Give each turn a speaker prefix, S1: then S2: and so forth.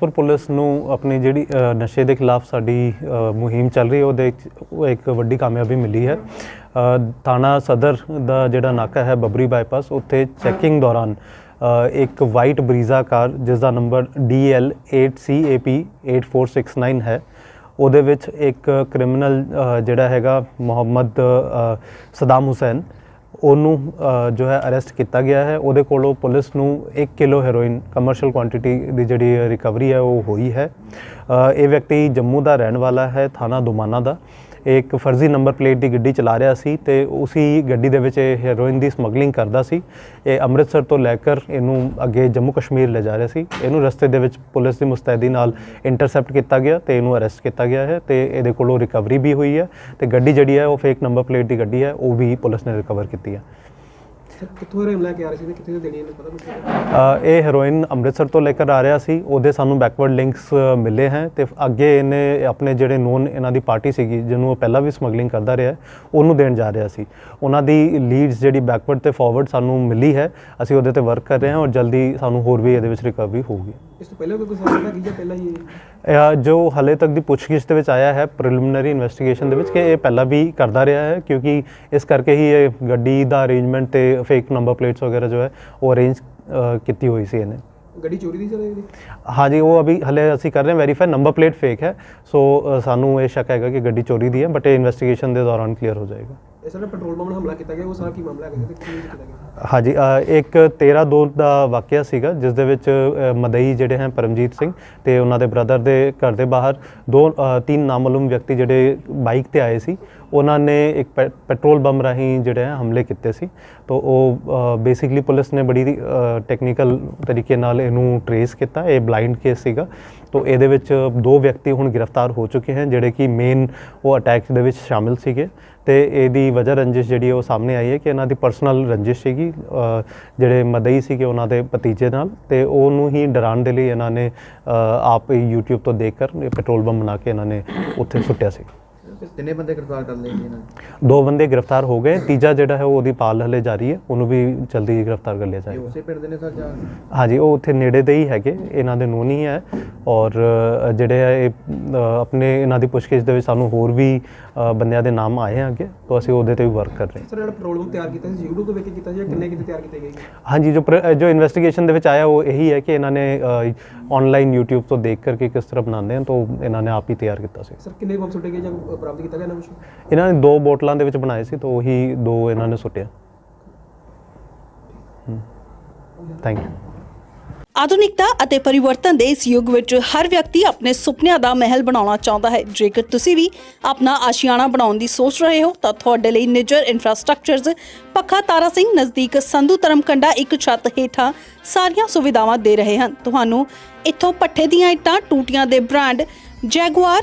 S1: ਪਰ ਪੁਲਿਸ ਨੂੰ ਆਪਣੀ ਜਿਹੜੀ ਨਸ਼ੇ ਦੇ ਖਿਲਾਫ ਸਾਡੀ ਮੁਹਿੰਮ ਚੱਲ ਰਹੀ ਹੈ, ਉਹਦੇ ਉਹ ਇੱਕ ਵੱਡੀ ਕਾਮਯਾਬੀ ਮਿਲੀ ਹੈ। ਥਾਣਾ ਸਦਰ ਦਾ ਜਿਹੜਾ ਨਾਕਾ ਹੈ, ਬਬਰੀ ਬਾਈਪਾਸ, ਉੱਥੇ ਚੈਕਿੰਗ ਦੌਰਾਨ ਇੱਕ ਵਾਈਟ ਬਰੀਜ਼ਾ ਕਾਰ, ਜਿਸ ਦਾ ਨੰਬਰ DL8CAP 8469 ਹੈ, ਉਹਦੇ ਵਿੱਚ ਇੱਕ ਕ੍ਰਿਮੀਨਲ ਜਿਹੜਾ ਹੈਗਾ ਮੁਹੰਮਦ ਸਦਾਮ ਹੁਸੈਨ ਉਹਨੂੰ ਜੋ ਹੈ ਅਰੈਸਟ ਕੀਤਾ ਗਿਆ ਹੈ। ਉਹਦੇ ਕੋਲੋਂ ਪੁਲਿਸ ਨੂੰ 1 ਕਿਲੋ ਹੈਰੋਇਨ ਕਮਰਸ਼ੀਅਲ ਕੁਆਂਟੀਟੀ ਦੀ ਜਿਹੜੀ ਰਿਕਵਰੀ ਹੈ, ਉਹ ਹੋਈ ਹੈ। ਇਹ ਵਿਅਕਤੀ ਜੰਮੂ ਦਾ ਰਹਿਣ ਵਾਲਾ ਹੈ, ਥਾਣਾ ਦੁਮਾਨਾ ਦਾ। ਇੱਕ ਫਰਜ਼ੀ ਨੰਬਰ ਪਲੇਟ ਦੀ ਗੱਡੀ ਚਲਾ ਰਿਹਾ ਸੀ ਤੇ ਉਸੇ ਗੱਡੀ ਦੇ ਵਿੱਚ ਇਹ ਹੈਰੋਇਨ ਦੀ ਸਮਗਲਿੰਗ ਕਰਦਾ ਸੀ। ਇਹ ਅੰਮ੍ਰਿਤਸਰ ਤੋਂ ਲੈ ਕੇ ਇਹਨੂੰ ਅੱਗੇ ਜੰਮੂ ਕਸ਼ਮੀਰ ਲੈ ਜਾ ਰਿਹਾ ਸੀ। ਇਹਨੂੰ ਰਸਤੇ ਦੇ ਵਿੱਚ ਪੁਲਿਸ ਦੀ ਮੁਸਤੈਦੀ ਨਾਲ ਇੰਟਰਸੈਪਟ ਕੀਤਾ ਗਿਆ ਤੇ ਇਹਨੂੰ ਅਰੈਸਟ ਕੀਤਾ ਗਿਆ ਹੈ ਤੇ ਇਹਦੇ ਕੋਲੋਂ ਰਿਕਵਰੀ ਵੀ ਹੋਈ ਹੈ ਤੇ ਗੱਡੀ ਜਿਹੜੀ ਹੈ ਉਹ ਫੇਕ ਨੰਬਰ ਪਲੇਟ ਦੀ ਗੱਡੀ ਹੈ, ਉਹ ਵੀ ਪੁਲਿਸ ਨੇ ਰਿਕਵਰ ਕੀਤੀ ਹੈ।
S2: ਕਿੱਥੋਂ ਰੇਮ ਲੈ ਕੇ ਆ ਰਹੇ ਸੀ ਤੇ ਕਿੱਥੇ ਤੋਂ ਦੇਣੀ ਇਹਨੂੰ ਪਤਾ ਕੁਛ?
S1: ਅ, ਇਹ ਹੈਰੋਇਨ ਅੰਮ੍ਰਿਤਸਰ ਤੋਂ ਲੈ ਕੇ ਆ ਰਿਹਾ ਸੀ ਉਹਦੇ ਸਾਨੂੰ ਬੈਕਵਰਡ ਲਿੰਕਸ ਮਿਲੇ ਹੈ ਤੇ ਅੱਗੇ ਇਹਨੇ ਆਪਣੇ ਜਿਹੜੇ ਨੋਨ ਇਹਨਾਂ ਦੀ ਪਾਰਟੀ ਸੀਗੀ ਜਿਹਨੂੰ ਉਹ ਪਹਿਲਾਂ ਵੀ ਸਮਗਲਿੰਗ ਕਰਦਾ ਰਿਹਾ ਹੈ, ਉਹਨੂੰ ਦੇਣ ਜਾ ਰਿਹਾ ਸੀ। ਉਹਨਾਂ ਦੀ ਲੀਡਸ ਜਿਹੜੀ ਬੈਕਵਰਡ ਤੇ ਫਾਰਵਰਡ ਸਾਨੂੰ ਮਿਲੀ ਹੈ ਅਸੀਂ ਉਹਦੇ ਤੇ ਵਰਕ ਕਰ ਰਹੇ ਹਾਂ ਔਰ ਜਲਦੀ ਸਾਨੂੰ ਹੋਰ ਵੀ ਇਹਦੇ ਵਿੱਚ ਰਿਕਵਰੀ ਹੋਊਗੀ।
S2: ਇਸ ਤੋਂ ਪਹਿਲਾਂ ਕੋਈ ਕੋਈ ਸਾਹਮਣਾ ਕੀ ਜਾਂ ਪਹਿਲਾਂ ਹੀ ਇਹ?
S1: ਇਹ ਜੋ ਹਲੇ ਤੱਕ ਦੀ ਪੁੱਛਗਿੱਛ ਦੇ ਵਿੱਚ ਆਇਆ ਹੈ ਪ੍ਰੀਲਿਮਿਨਰੀ ਇਨਵੈਸਟੀਗੇਸ਼ਨ ਦੇ ਵਿੱਚ ਕਿ ਇਹ ਪਹਿਲਾਂ ਵੀ ਕਰਦਾ ਰਿਹਾ ਹੈ ਕਿਉਂਕਿ ਇਸ ਕਰਕੇ ਹੀ ਇਹ ਗੱਡੀ ਦਾ ਅਰੇਂਜਮੈਂਟ ਤੇ ਫੇਕ ਨੰਬਰ ਪਲੇਟਸ ਵਗੈਰਾ ਜੋ ਹੈ ਉਹ ਅਰੇਂਜ ਕੀਤੀ ਹੋਈ ਸੀ ਇਹਨੇ।
S2: ਗੱਡੀ ਚੋਰੀ ਦੀ ਸਰ ਇਹਦੀ
S1: ਹਾਂਜੀ ਉਹ ਅਭੀ ਹਲੇ ਅਸੀਂ ਕਰ ਰਹੇ ਹਾਂ ਵੈਰੀਫਾਈ ਨੰਬਰ ਪਲੇਟ ਫੇਕ ਹੈ। ਸੋ ਸਾਨੂੰ ਇਹ ਸ਼ੱਕ ਹੈਗਾ ਕਿ ਗੱਡੀ ਚੋਰੀ ਦੀ ਹੈ ਬਟ ਇਹ ਇਨਵੈਸਟੀਗੇਸ਼ਨ ਦੇ ਦੌਰਾਨ ਕਲੀਅਰ ਹੋ ਜਾਏਗਾ।
S2: ਇਹ ਸਰ ਪੈਟਰੋਲ ਪੰਪ ਨਾਲ ਹਮਲਾ ਕੀਤਾ ਗਿਆ ਉਹ ਸਾਰਾ ਕੀ ਮਾਮਲਾ ਹੈਗਾ? ਤੇ ਕਿਵੇਂ ਕੀਤਾ ਗਿਆ?
S1: ਹਾਂਜੀ ਇੱਕ 13 ਦੋ ਦਾ ਵਾਕਿਆ ਸੀਗਾ ਜਿਸ ਦੇ ਵਿੱਚ ਮਦਈ ਜਿਹੜੇ ਹਨ ਪਰਮਜੀਤ ਸਿੰਘ ਤੇ ਉਹਨਾਂ ਦੇ ਬ੍ਰਦਰ ਦੇ ਘਰ ਦੇ ਬਾਹਰ ਦੋ ਤਿੰਨ ਨਾਮਾਲੂਮ ਵਿਅਕਤੀ ਜਿਹੜੇ ਬਾਈਕ ਤੇ ਆਏ ਸੀ ਉਹਨਾਂ ਨੇ ਇੱਕ ਪੈ- ਪੈਟਰੋਲ ਬੰਬ ਰਾਹੀਂ ਜਿਹੜੇ ਹੈ ਹਮਲੇ ਕੀਤੇ ਸੀ। ਤੋਂ ਉਹ ਬੇਸਿਕਲੀ ਪੁਲਿਸ ਨੇ ਬੜੀ ਟੈਕਨੀਕਲ ਤਰੀਕੇ ਨਾਲ ਇਹਨੂੰ ਟਰੇਸ ਕੀਤਾ। ਇਹ ਬਲਾਈਂਡ ਕੇਸ ਸੀਗਾ। ਤੋਂ ਇਹਦੇ ਵਿੱਚ ਦੋ ਵਿਅਕਤੀ ਹੁਣ ਗ੍ਰਿਫਤਾਰ ਹੋ ਚੁੱਕੇ ਹਨ, ਜਿਹੜੇ ਕਿ ਮੇਨ ਉਹ ਅਟੈਕ ਦੇ ਵਿੱਚ ਸ਼ਾਮਿਲ ਸੀਗੇ। ਤੇ ਇਹਦੀ ਵਜ੍ਹਾ ਰੰਜਿਸ਼ ਜਿਹੜੀ ਉਹ ਸਾਹਮਣੇ ਆਈ ਹੈ ਕਿ ਇਹਨਾਂ ਦੀ ਪਰਸਨਲ ਰੰਜਿਸ਼ ਸੀਗੀ ਜਿਹੜੇ ਮਦਈ ਸੀਗੇ ਉਹਨਾਂ ਦੇ ਭਤੀਜੇ ਨਾਲ। ਤੇ ਉਹਨੂੰ ਹੀ ਡਰਾਉਣ ਦੇ ਲਈ ਇਹਨਾਂ ਨੇ ਆਪ ਹੀ YouTube ਤੋਂ ਦੇਖ ਕਰ ਪੈਟਰੋਲ ਬੰਬ ਬਣਾ ਕੇ ਇਹਨਾਂ ਨੇ ਉੱਥੇ ਸੁੱਟਿਆ ਸੀ।
S3: ਕਿੰਨੇ ਬੰਦੇ ਗ੍ਰਿਫਤਾਰ ਕਰ ਲਏ ਜੀ ਇਹਨਾਂ ਨੇ।
S1: ਦੋ ਬੰਦੇ ਗ੍ਰਿਫਤਾਰ ਹੋ ਗਏ ਤੀਜਾ ਜਿਹੜਾ ਹੈ ਉਹ ਉਹਦੀ ਪਾਲ ਹਲੇ ਜਾਰੀ ਹੈ ਉਹਨੂੰ ਵੀ ਜਲਦੀ ਗ੍ਰਿਫਤਾਰ ਕਰ ਲਿਆ
S3: ਇਹ
S1: ਜਾਏਗਾ
S3: ਉਸੇ ਪਿੰਡ ਦੇ ਨੇ ਸਰ ਜਾਂ?
S1: ਹਾਂਜੀ ਉਹ ਉੱਥੇ ਨੇੜੇ ਦੇ ਹੀ ਹੈਗੇ ਇਹਨਾਂ ਦੇ ਨੂੰਹ ਹੀ ਹੈ ਔਰ ਅ, ਜਿਹੜੇ ਹੈ ਇਹ ਅ, ਆਪਣੇ ਇਹਨਾਂ ਦੀ ਪੁੱਛਗਿੱਛ ਦੇ ਵਿੱਚ ਸਾਨੂੰ ਹੋਰ ਵੀ ਅ, ਬੰਦਿਆਂ ਦੇ ਨਾਮ ਆਏ ਆ ਅੱਗੇ ਤਾਂ ਅਸੀਂ ਉਹਦੇ ਤੇ ਵੀ ਵਰਕ ਕਰ ਰਹੇ ਹਾਂ।
S2: ਸਰ ਜਿਹੜਾ ਪੰਪ ਤਿਆਰ ਕੀਤਾ ਸੀ YouTube ਤੋਂ ਵੇਖ ਕੇ ਕੀਤਾ ਸੀ ਜਾਂ ਕਿੰਨੇ ਕਿਤੇ ਤਿਆਰ ਕੀਤੇ ਗਏ
S1: ਹਾਂਜੀ ਜੋ ਪ੍ਰ- ਜੋ ਇਨਵੈਸਟੀਗੇਸ਼ਨ ਦੇ ਵਿੱਚ ਆਇਆ ਉਹ ਇਹੀ ਹੈ ਕਿ ਇਹਨਾਂ ਨੇ ਆਨਲਾਈਨ YouTube ਤੋਂ ਦੇਖ ਕਰਕੇ ਕਿਸ ਤਰ੍ਹਾਂ ਬਣਾਉਂਦੇ ਹਨ ਤਾਂ ਉਹ ਇਹਨਾਂ ਨੇ ਆਪ ਹੀ ਤਿਆਰ ਕੀਤਾ ਸੀ।
S2: ਸਰ ਕਿੰਨੇ ਬੰਬ ਸੁੱਟੇ ਗਏ ਜਾਂ ਬਰਾਮਦ ਕੀਤਾ ਗਿਆ ਨਾ ਕੁਛ
S1: ਇਹਨਾਂ ਨੇ ਦੋ ਬੋਟਲਾਂ ਦੇ ਵਿੱਚ ਬਣਾਏ ਸੀ ਤਾਂ ਉਹੀ ਦੋ ਇਹਨਾਂ ਨੇ ਸੁੱਟਿਆ। ਥੈਂਕ ਯੂ
S4: ਆਧੁਨਿਕਤਾ ਅਤੇ ਪਰਿਵਰਤਨ ਦੇ ਇਸ ਯੁੱਗ ਵਿੱਚ ਹਰ ਵਿਅਕਤੀ ਆਪਣੇ ਸੁਪਨਿਆਂ ਦਾ ਮਹਿਲ ਬਣਾਉਣਾ ਚਾਹੁੰਦਾ ਹੈ। ਜੇਕਰ ਤੁਸੀਂ ਵੀ ਆਪਣਾ ਆਸ਼ੀਆਣਾ ਬਣਾਉਣ ਦੀ ਸੋਚ ਰਹੇ ਹੋ ਤਾਂ ਤੁਹਾਡੇ ਲਈ ਨਿਜਰ ਇਨਫਰਾਸਟ੍ਰਕਚਰਜ਼ ਪੱਖਾ ਤਾਰਾ ਸਿੰਘ ਨਜ਼ਦੀਕ ਸੰਧੂ ਧਰਮਕੰਡਾ ਇੱਕ ਛੱਤ ਹੇਠਾਂ ਸਾਰੀਆਂ ਸੁਵਿਧਾਵਾਂ ਦੇ ਰਹੇ ਹਨ। ਤੁਹਾਨੂੰ ਇੱਥੋਂ ਪੱਠੇ ਦੀਆਂ ਇੱਟਾਂ ਟੂਟੀਆਂ ਦੇ ਬ੍ਰਾਂਡ ਜੈਗੁਆਰ